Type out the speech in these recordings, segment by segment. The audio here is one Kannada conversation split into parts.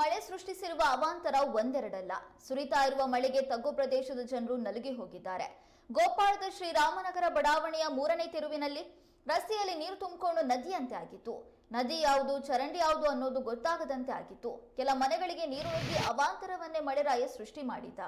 ಮಳೆ ಸೃಷ್ಟಿಸಿರುವ ಅವಾಂತರ ಒಂದೆರಡಲ್ಲ. ಸುರಿತಾ ಇರುವ ಮಳೆಗೆ ತಗ್ಗು ಪ್ರದೇಶದ ಜನರು ನಲುಗಿ ಹೋಗಿದ್ದಾರೆ. ಗೋಪಾಳದ ಶ್ರೀರಾಮನಗರ ಬಡಾವಣೆಯ ಮೂರನೇ ತಿರುವಿನಲ್ಲಿ ರಸ್ತೆಯಲ್ಲಿ ನೀರು ತುಂಬಿಕೊಂಡು ನದಿಯಂತೆ ಆಗಿತ್ತು. ನದಿ ಯಾವುದು, ಚರಂಡಿ ಯಾವುದು ಅನ್ನೋದು ಗೊತ್ತಾಗದಂತೆ ಆಗಿತ್ತು. ಕೆಲ ಮನೆಗಳಿಗೆ ನೀರು ನುಗ್ಗಿ ಅವಾಂತರವನ್ನೇ ಮಳೆರಾಯ ಸೃಷ್ಟಿ ಮಾಡಿದ್ದ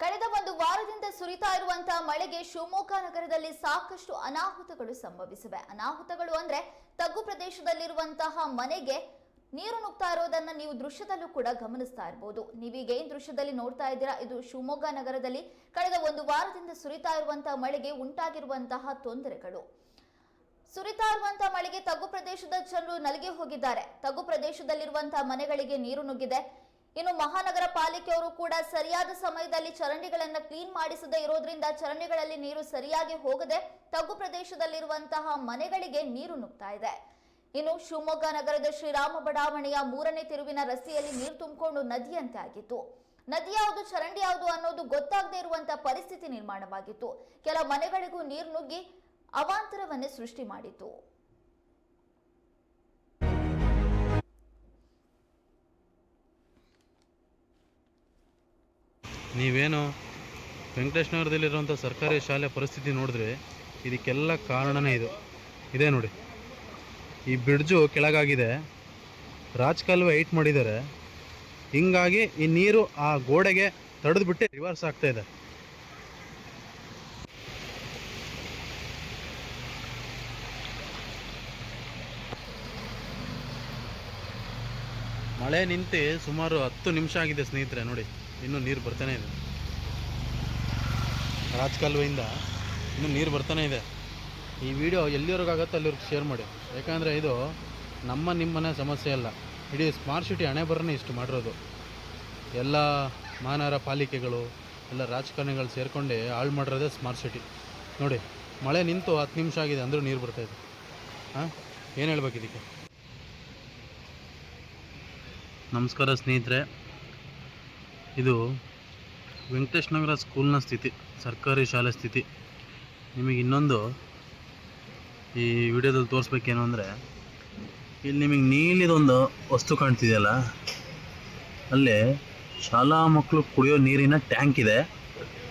ಕಳೆದ ಒಂದು ವಾರದಿಂದ ಸುರಿತಾ ಇರುವಂತಹ ಮಳೆಗೆ ಶಿವಮೊಗ್ಗ ನಗರದಲ್ಲಿ ಸಾಕಷ್ಟು ಅನಾಹುತಗಳು ಸಂಭವಿಸಿವೆ. ಅನಾಹುತಗಳು ಅಂದ್ರೆ ತಗ್ಗು ಪ್ರದೇಶದಲ್ಲಿರುವಂತಹ ಮನೆಗೆ ನೀರು ನುಗ್ತಾ ಇರೋದನ್ನ ನೀವು ದೃಶ್ಯದಲ್ಲೂ ಕೂಡ ಗಮನಿಸ್ತಾ ಇರಬಹುದು ನೀವೀಗ ಏನ್ ದೃಶ್ಯದಲ್ಲಿ ನೋಡ್ತಾ ಇದ್ದೀರಾ? ಇದು ಶಿವಮೊಗ್ಗ ನಗರದಲ್ಲಿ ಕಳೆದ ಒಂದು ವಾರದಿಂದ ಸುರಿತಾ ಇರುವಂತಹ ಮಳೆಗೆ ಉಂಟಾಗಿರುವಂತಹ ತೊಂದರೆಗಳು. ಸುರಿತಾ ಇರುವಂತಹ ಮಳೆಗೆ ತಗ್ಗು ಪ್ರದೇಶದ ಜನರು ನಲಗಿ ಹೋಗಿದ್ದಾರೆ. ತಗ್ಗು ಪ್ರದೇಶದಲ್ಲಿರುವಂತಹ ಮನೆಗಳಿಗೆ ನೀರು ನುಗ್ಗಿದೆ. ಇನ್ನು ಮಹಾನಗರ ಪಾಲಿಕೆಯವರು ಕೂಡ ಸರಿಯಾದ ಸಮಯದಲ್ಲಿ ಚರಂಡಿಗಳನ್ನು ಕ್ಲೀನ್ ಮಾಡಿಸದೇ ಇರೋದ್ರಿಂದ ಚರಂಡಿಗಳಲ್ಲಿ ನೀರು ಸರಿಯಾಗಿ ಹೋಗದೆ ತಗ್ಗು ಪ್ರದೇಶದಲ್ಲಿರುವಂತಹ ಮನೆಗಳಿಗೆ ನೀರು ನುಗ್ತಾ ಇದೆ. ಇನ್ನು ಶಿವಮೊಗ್ಗ ನಗರದ ಶ್ರೀರಾಮ ಬಡಾವಣೆಯ ಮೂರನೇ ತಿರುವಿನ ರಸ್ತೆಯಲ್ಲಿ ನೀರು ತುಂಬಿಕೊಂಡು ನದಿಯಂತೆ ಆಗಿತ್ತು. ನದಿ ಯಾವುದು, ಚರಂಡಿ ಯಾವುದು ಅನ್ನೋದು ಗೊತ್ತಾಗದೇ ಇರುವಂತಹ ಪರಿಸ್ಥಿತಿ ನಿರ್ಮಾಣವಾಗಿತ್ತು. ಕೆಲ ಮನೆಗಳಿಗೂ ನೀರು ನುಗ್ಗಿ ಅವಾಂತರವನ್ನೇ ಸೃಷ್ಟಿ ಮಾಡಿತು ನೀವೇನು ವೆಂಕಟೇಶ್ ನಗರದಲ್ಲಿರುವಂಥ ಸರ್ಕಾರಿ ಶಾಲೆ ಪರಿಸ್ಥಿತಿ ನೋಡಿದ್ರೆ ಇದಕ್ಕೆಲ್ಲ ಕಾರಣನೇ ಇದು. ಇದೆ ನೋಡಿ. ಈ ಬ್ರಿಡ್ಜು ಕೆಳಗಾಗಿದೆ. ರಾಜಕಾಲುವೆ ಹೈಟ್ ಮಾಡಿದ್ದಾರೆ. ಹಿಂಗಾಗಿ ಈ ನೀರು ಆ ಗೋಡೆಗೆ ತಡೆದ್ಬಿಟ್ಟು ರಿವರ್ಸ್ ಆಗ್ತಾ ಇದೆ. ಮಳೆ ನಿಂತು ಸುಮಾರು ಹತ್ತು ನಿಮಿಷ ಆಗಿದೆ ಸ್ನೇಹಿತರೆ, ನೋಡಿ. ಇನ್ನೂ ನೀರು ಬರ್ತಾನೆ ಇದೆ. ರಾಜಕಾಲುವೆಯಿಂದ ಇನ್ನೂ ನೀರು ಬರ್ತಾನೆ ಇದೆ. ಈ ವಿಡಿಯೋ ಎಲ್ಲಿವರೆಗೂ ಆಗುತ್ತೋ ಅಲ್ಲಿವರೆಗೂ ಶೇರ್ ಮಾಡಿ. ಯಾಕಂದರೆ ಇದು ನಮ್ಮ ನಿಮ್ಮನೆ ಸಮಸ್ಯೆ ಅಲ್ಲ. ಇಡೀ ಸ್ಮಾರ್ಟ್ ಸಿಟಿ ಹಣೆ ಬರನೇ ಇಷ್ಟು ಮಾಡಿರೋದು. ಎಲ್ಲ ಮಹಾನಗರ ಪಾಲಿಕೆಗಳು, ಎಲ್ಲ ರಾಜಕಾರಣಿಗಳು ಸೇರಿಕೊಂಡು ಹಾಳು ಮಾಡಿರೋದೇ ಸ್ಮಾರ್ಟ್ ಸಿಟಿ ನೋಡಿ, ಮಳೆ ನಿಂತು ಹತ್ತು ನಿಮಿಷ ಆಗಿದೆ ಅಂದರೂ ನೀರು ಬರ್ತಾಯಿದೆ ಹಾಂ? ಏನು ಹೇಳ್ಬೇಕು ಇದಕ್ಕೆ? ನಮಸ್ಕಾರ ಸ್ನೇಹಿತರೆ. ಇದು ವೆಂಕಟೇಶ್ ನಗರ ಸ್ಕೂಲ್ನ ಸ್ಥಿತಿ, ಸರ್ಕಾರಿ ಶಾಲೆ ಸ್ಥಿತಿ. ನಿಮಗೆ ಇನ್ನೊಂದು ಈ ವಿಡಿಯೋದಲ್ಲಿ ತೋರಿಸ್ಬೇಕೇನು ಅಂದರೆ, ಇಲ್ಲಿ ನಿಮಗೆ ನೀಲಿದೊಂದು ವಸ್ತು ಕಾಣ್ತಿದೆಯಲ್ಲ, ಅಲ್ಲಿ ಶಾಲಾ ಮಕ್ಕಳು ಕುಡಿಯೋ ನೀರಿನ ಟ್ಯಾಂಕ್ ಇದೆ.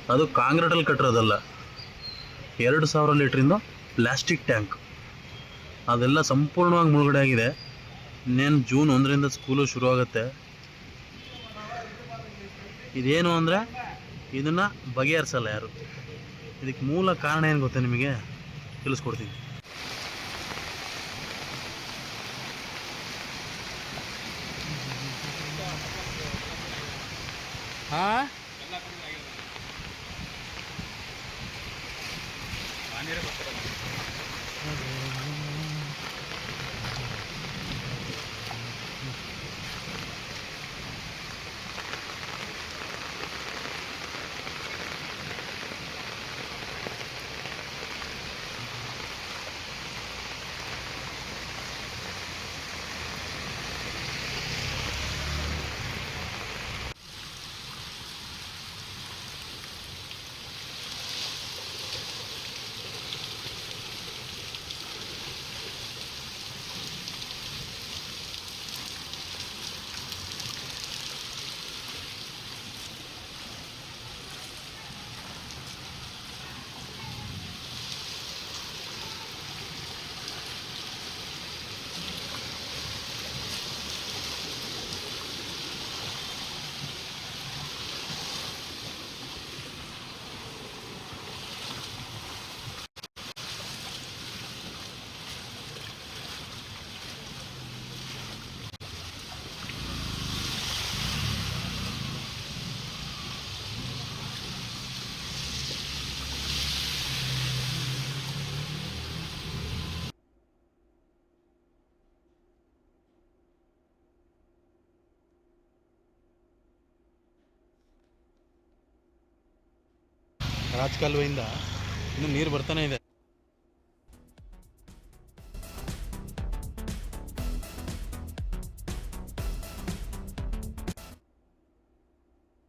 ಅದು ಕಾಂಕ್ರೀಟಲ್ಲಿ ಕಟ್ಟಿರೋದಲ್ಲ, ಎರಡು ಸಾವಿರ ಲೀಟ್ರಿಂದ ಪ್ಲ್ಯಾಸ್ಟಿಕ್ ಟ್ಯಾಂಕ್. ಅದೆಲ್ಲ ಸಂಪೂರ್ಣವಾಗಿ ಮುಳುಗಡೆ ಆಗಿದೆ. ಇನ್ನೇನು ಜೂನ್ ಒಂದರಿಂದ ಸ್ಕೂಲು ಶುರುವಾಗುತ್ತೆ. ಇದೇನು ಅಂದರೆ ಇದನ್ನು ಬಗೆಹರಿಸಲ್ಲ ಯಾರು. ಇದಕ್ಕೆ ಮೂಲ ಕಾರಣ ಏನು ಗೊತ್ತಾ ನಿಮಗೆ? ತಿಳಿಸ್ಕೊಡ್ತೀನಿ. ಹಾಂ? ರಾಜಕಾಲುವೆಯಿಂದ ಇನ್ನು ನೀರು ಬರ್ತಾನೆ ಇದೆ.